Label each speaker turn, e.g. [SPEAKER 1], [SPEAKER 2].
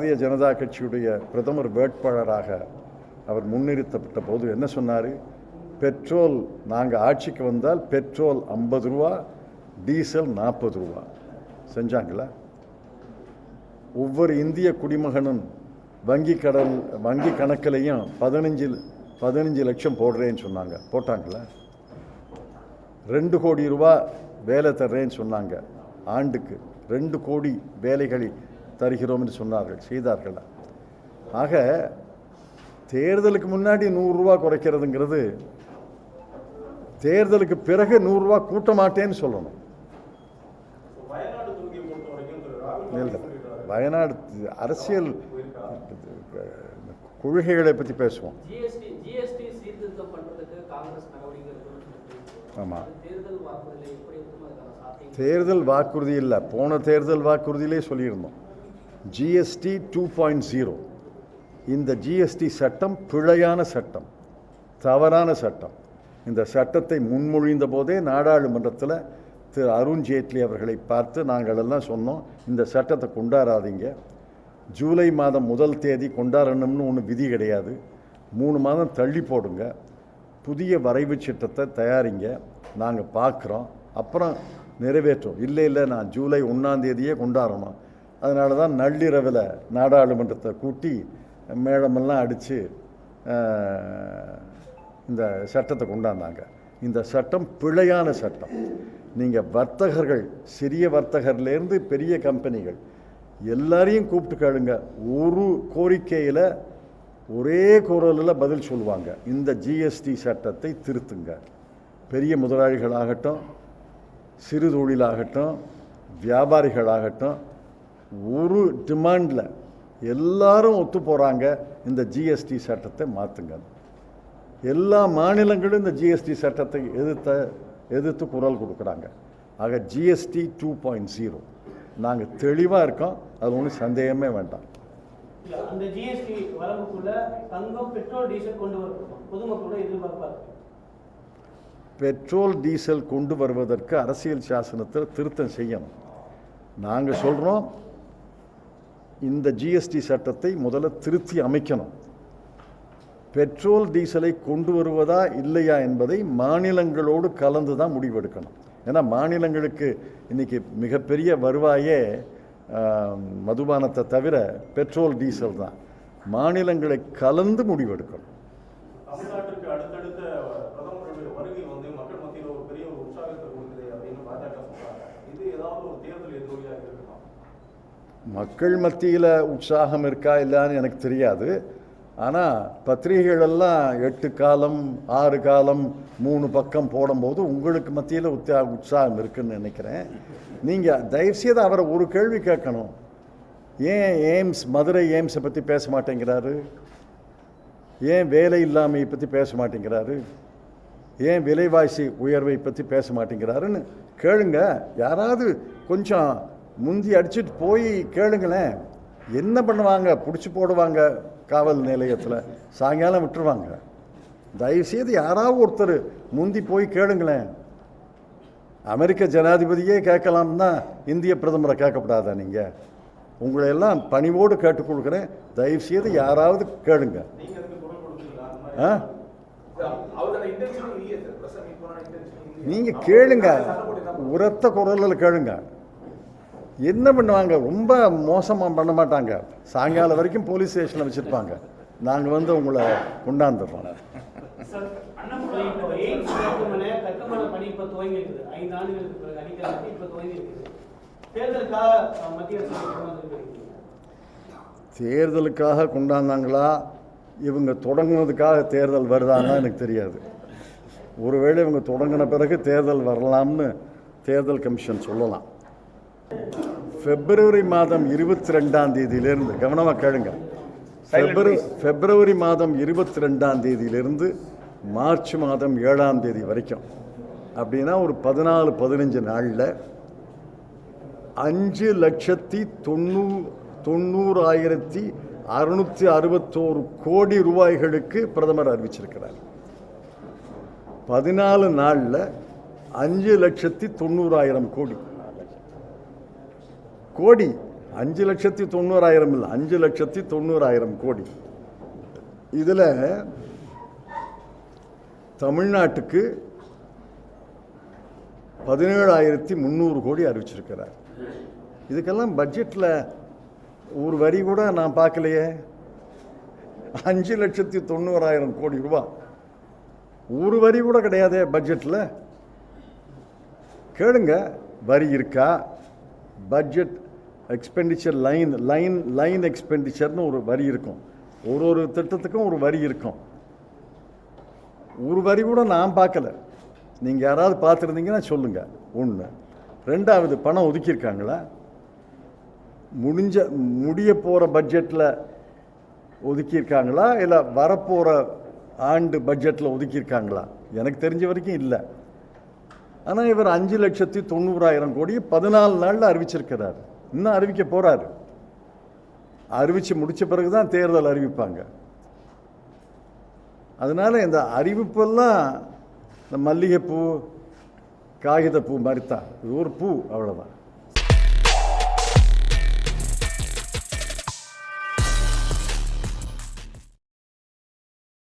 [SPEAKER 1] பாரதிய ஜனதா கட்சியுடைய பிரதமர் வேட்பாளராக அவர் முன்னிறுத்தப்பட்ட போது என்ன சொன்னார்? பெட்ரோல் நாங்கள் ஆட்சிக்கு வந்தால் பெட்ரோல் ஐம்பது ரூபா டீசல் நாற்பது ரூபா. செஞ்சாங்களா? ஒவ்வொரு இந்திய குடிமகனும் வங்கி கடன் வங்கி கணக்கிலையும் பதினஞ்சு பதினஞ்சு லட்சம் போடுறேன்னு சொன்னாங்க. போட்டாங்களா? ரெண்டு கோடி ரூபா வேலை தர்றேன்னு சொன்னாங்க ஆண்டுக்கு. ரெண்டு கோடி வேலைகளை தருகிறோம்னு சொன்னார்கள் செய்தார்களா. ஆக தேர்தலுக்கு முன்னாடி நூறுரூவா குறைக்கிறதுங்கிறது தேர்தலுக்கு பிறகு நூறுரூவா கூட்ட மாட்டேன்னு சொல்லணும். இல்லை வயநாடு அரசியல் கொள்கைகளை பற்றி பேசுவோம்.
[SPEAKER 2] ஜிஎஸ்டி ஜிஎஸ்டி சீர்திருத்தம் பண்றதுக்கு காங்கிரஸ் நடவடிக்கை எடுக்கணும்னு சொல்லிட்டு
[SPEAKER 1] ஆமா.
[SPEAKER 2] அது தேர்தல் வாக்குறுதியில் எப்படி இருக்கும் அதுக்கான சாத்தியம்
[SPEAKER 1] தேர்தல் வாக்குறுதி இல்லை போன தேர்தல் வாக்குறுதியிலே சொல்லியிருந்தோம். ஜிஎஸ்டி டூ பாயிண்ட் ஜீரோ இந்த ஜிஎஸ்டி சட்டம் பிழையான சட்டம் தவறான சட்டம். இந்த சட்டத்தை முன்மொழிந்த போதே நாடாளுமன்றத்தில் திரு அருண் ஜேட்லி அவர்களை பார்த்து நாங்கள் எல்லாம் சொன்னோம் இந்த சட்டத்தை கொண்டாடாதீங்க. ஜூலை மாதம் முதல் தேதி கொண்டாடணும்னு ஒன்று விதி கிடையாது. மூணு மாதம் தள்ளி போடுங்க. புதிய வரைவு சட்டத்தை தயாரிங்க. நாங்கள் பார்க்குறோம். அப்புறம் நிறைவேற்றும். இல்லை இல்லை நான் ஜூலை ஒன்றாந்தேதியே கொண்டாடணும். அதனால தான் நள்ளிரவில் நாடாளுமன்றத்தை கூட்டி மேளமெல்லாம் அடித்து இந்த சட்டத்தை கொண்டாந்தாங்க. இந்த சட்டம் பிழையான சட்டம். நீங்கள் வர்த்தகர்கள் சிறிய வர்த்தகர்லேருந்து பெரிய கம்பெனிகள் எல்லாரையும் கூப்பிட்டு கேளுங்க. ஒரு கோரிக்கையில் ஒரே குரலில் பதில் சொல்லுவாங்க. இந்த ஜிஎஸ்டி சட்டத்தை திருத்துங்க. பெரிய முதலாளிகளாகட்டும் சிறு தொழிலாகட்டும் வியாபாரிகளாகட்டும் ஒரு டிமாண்டில் எல்லாரும் ஒத்து போகிறாங்க இந்த ஜிஎஸ்டி சட்டத்தை மாற்றுங்க எல்லா மாநிலங்களும் இந்த ஜிஎஸ்டி சட்டத்தை எதிர்த்த எதிர்த்து குரல் கொடுக்குறாங்க. ஆக ஜிஎஸ்டி டூ பாயிண்ட் ஜீரோ நாங்கள் தெளிவாக இருக்கோம் அது ஒன்றும் சந்தேகமே வேண்டாம்.
[SPEAKER 3] அந்த ஜிஎஸ்டி வரம்புக்குள்ள தங்கம் பெட்ரோல் டீசல் கொண்டு வரணும் பொதுமக்களோட எதிர்பார்ப்பா இருக்கு?
[SPEAKER 1] பெட்ரோல் டீசல் கொண்டு வருவதற்கு அரசியல் சாசனத்தில் திருத்தம் செய்யணும். நாங்கள் சொல்கிறோம் இந்த ஜிஎஸ்டி சட்டத்தை முதல்ல திருத்தி அமைக்கணும். பெட்ரோல் டீசலை கொண்டு வருவதா இல்லையா என்பதை மாநிலங்களோடு கலந்து தான் முடிவெடுக்கணும். ஏன்னா மாநிலங்களுக்கு இன்னைக்கு மிகப்பெரிய வருவாயே மதுபானத்தை தவிர பெட்ரோல் டீசல் தான். மாநிலங்களை கலந்து முடிவெடுக்கணும்
[SPEAKER 4] தமிழ்நாட்டிற்கு அடுத்தடுத்த பிரதமருடைய வருகை வந்து மக்கள் மத்தியில் ஒரு பெரிய ஒரு உற்சாகத்தை கொடுக்குது அப்படின்னு பாஜக சொல்றாங்க இது ஏதாவது ஒரு தேர்தல் எதிரொலியாக இருக்குமா
[SPEAKER 1] மக்கள் மத்தியில் உற்சாகம் இருக்கா இல்லான்னு எனக்கு தெரியாது. ஆனால் பத்திரிகைகளெல்லாம் எட்டு காலம் ஆறு காலம் மூணு பக்கம் போடும்போது உங்களுக்கு மத்தியில் உத்தா உற்சாகம் இருக்குன்னு நினைக்கிறேன். நீங்கள் தயவுசெய்து அவரை ஒரு கேள்வி கேட்கணும். ஏன் எய்ம்ஸ் மதுரை எய்ம்ஸை பற்றி பேச மாட்டேங்கிறாரு? ஏன் வேலை இல்லாமையை பற்றி பேச மாட்டேங்கிறாரு? ஏன் விலைவாசி உயர்வை பற்றி பேச மாட்டேங்கிறாருன்னு கேளுங்க. யாராவது கொஞ்சம் முந்தி அடிச்சுட்டு போய் கேளுங்களேன். என்ன பண்ணுவாங்க? பிடிச்சி போடுவாங்க காவல் நிலையத்தில். சாயங்காலம் விட்டுருவாங்க. தயவுசெய்து யாராவது ஒருத்தர் முந்தி போய் கேளுங்களேன். அமெரிக்க ஜனாதிபதியே கேட்கலாம் தான் இந்திய பிரதமரை கேட்கப்படாதா நீங்கள் உங்களை எல்லாம் பணிவோடு கேட்டுக்கொள்கிறேன். தயவுசெய்து யாராவது கேளுங்க. ஆ?
[SPEAKER 5] அவரோட இன்டென்ஷன் இல்லையே சார். பிரஸ் மீட் பண்ண இன்டென்ஷன் இல்லையே.
[SPEAKER 1] நீங்க கேளுங்க. உரத்த குரலில் கேளுங்க. என்ன பண்ணுவாங்க? ரொம்ப மோசமாக பண்ண மாட்டாங்க. சாயங்காலம் வரைக்கும் போலீஸ் ஸ்டேஷனில் வச்சுருப்பாங்க. நாங்கள் வந்து உங்களை கொண்டாந்துடுறோம். தேர்தலுக்காக கொண்டாந்தாங்களா? இவங்க தொடங்குனதுக்காக தேர்தல் வருதான்னா எனக்கு தெரியாது. ஒருவேளை இவங்க தொடங்கின பிறகு தேர்தல் வரலாம்னு தேர்தல் கமிஷன் சொல்லலாம். பிப்ரவரி மாதம் இருபத்தி ரெண்டாம் தேதியிலிருந்து கவனமாக கேளுங்க. பிப்ரவரி பிப்ரவரி மாதம் இருபத்தி ரெண்டாம் தேதியிலிருந்து மார்ச் மாதம் ஏழாம் தேதி வரைக்கும். அப்படின்னா ஒரு பதினாலு பதினஞ்சு நாளில் அஞ்சு லட்சத்தி தொண்ணூ தொண்ணூறாயிரத்தி அறுநூற்றி அறுபத்தோரு கோடி ரூபாய்களுக்கு பிரதமர் அறிவிச்சிருக்கிறார். பதினாலு நாளில் அஞ்சு லட்சத்தி தொண்ணூறாயிரம் கோடி. கோடி. அஞ்சு லட்சத்தி தொண்ணூறாயிரம் இல்லை அஞ்சு லட்சத்தி தொண்ணூறாயிரம் கோடி. இதில் தமிழ்நாட்டுக்கு பதினேழாயிரத்தி முந்நூறு கோடி அறிவிச்சிருக்கிறார். இதுக்கெல்லாம் பட்ஜெட்டில் ஒரு வரி கூட நான் பார்க்கலையே. அஞ்சு லட்சத்தி தொண்ணூறாயிரம் கோடி ரூபா. ஒரு வரி கூட கிடையாதே பட்ஜெட்டில் கேளுங்க வரி இருக்கா? Budget expenditure line line line எக்ஸ்பெண்டிச்சர்னு ஒரு வரி இருக்கும். ஒரு ஒரு திட்டத்துக்கும் ஒரு வரி இருக்கும். ஒரு வரி கூட நான் பார்க்கல. நீங்கள் யாராவது பார்த்துருந்தீங்கன்னா சொல்லுங்கள் ஒன்று ரெண்டாவது பணம் ஒதுக்கியிருக்காங்களா? முடிஞ்ச முடிய போகிற பட்ஜெட்டில் ஒதுக்கியிருக்காங்களா? இல்லை வரப்போகிற ஆண்டு பட்ஜெட்டில் ஒதுக்கியிருக்காங்களா? எனக்கு தெரிஞ்ச வரைக்கும் இல்லை. ஆனால் இவர் அஞ்சு லட்சத்தி தொண்ணூறாயிரம் கோடி பதினாலு நாளில் அறிவிச்சிருக்கிறார். இன்னும் அறிவிக்க போகிறாரு அறிவித்து முடித்த பிறகு தான் தேர்தல் அறிவிப்பாங்க. அதனால் இந்த அறிவிப்பெல்லாம் இந்த மல்லிகைப்பூ காகிதப்பூ மாதிரி தான் இது ஒரு பூ அவ்வளோதான்